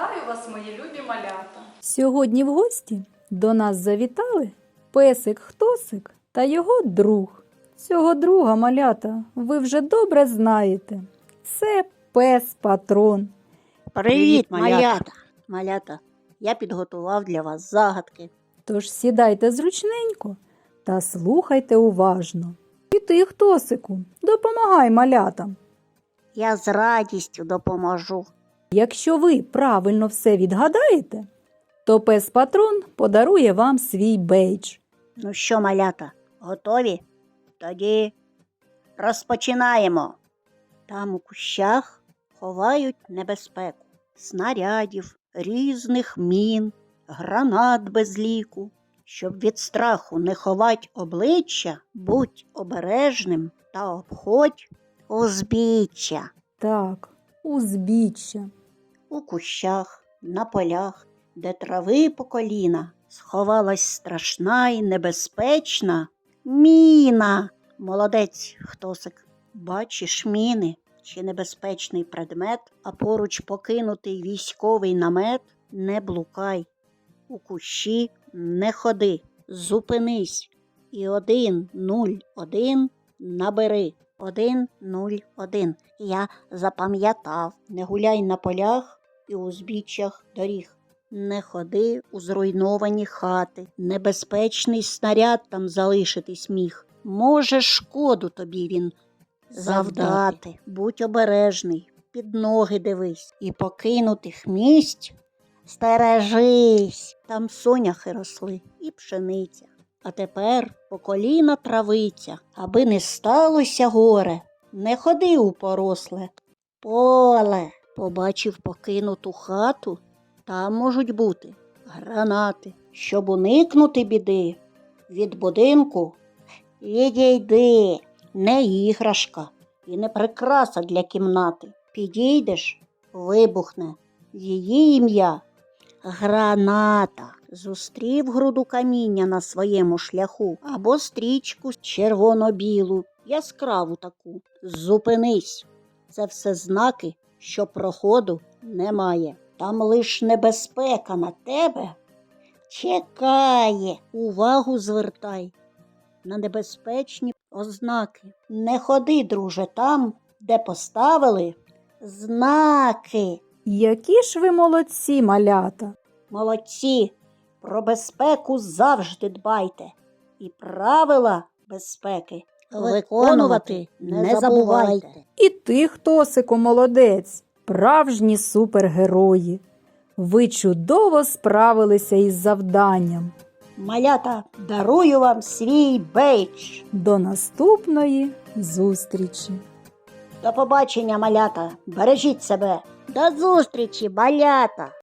Вітаю вас, мої любі малята. Сьогодні в гості до нас завітали песик Хтосик та його друг. Цього друга малята ви вже добре знаєте. Це пес патрон. Привіт, малята. малята. Малята, я підготував для вас загадки. Тож сідайте зручненько та слухайте уважно. І ти, Хтосику, допомагай малятам. Я з радістю допоможу. Якщо ви правильно все відгадаєте, то пес патрон подарує вам свій бейдж. Ну що, малята, готові? Тоді розпочинаємо. Там у кущах ховають небезпеку, снарядів, різних мін, гранат без ліку. Щоб від страху не ховать обличчя, будь обережним та обходь узбіччя. Так, узбіччя. У кущах, на полях, де трави по коліна, сховалась страшна і небезпечна міна. Молодець, хтосик. Бачиш міни чи небезпечний предмет, а поруч покинутий військовий намет, не блукай. У кущі не ходи, зупинись. І один, нуль, один набери. Один, нуль, один. Я запам'ятав, не гуляй на полях і узбіччях доріг. Не ходи у зруйновані хати, небезпечний снаряд там залишитись міг. Може, шкоду тобі він завдати. Будь обережний, під ноги дивись, і покинутих місць стережись. Там соняхи росли і пшениця. А тепер по коліна травиця, аби не сталося горе, не ходи у поросле. Поле побачив покинуту хату, там можуть бути гранати. Щоб уникнути біди, від будинку відійди, не іграшка і не прикраса для кімнати. Підійдеш, вибухне її ім'я. Граната зустрів груду каміння на своєму шляху або стрічку червоно-білу, яскраву таку. Зупинись. Це все знаки, що проходу немає. Там лиш небезпека на тебе чекає. Увагу звертай на небезпечні ознаки. Не ходи, друже, там, де поставили знаки. Які ж ви молодці, малята! Молодці, про безпеку завжди дбайте. І правила безпеки виконувати не забувайте. І ти, Хтосику, молодець, справжні супергерої. Ви чудово справилися із завданням. Малята, дарую вам свій бейдж. До наступної зустрічі! До побачення, малята. Бережіть себе. До зустрічі, малята.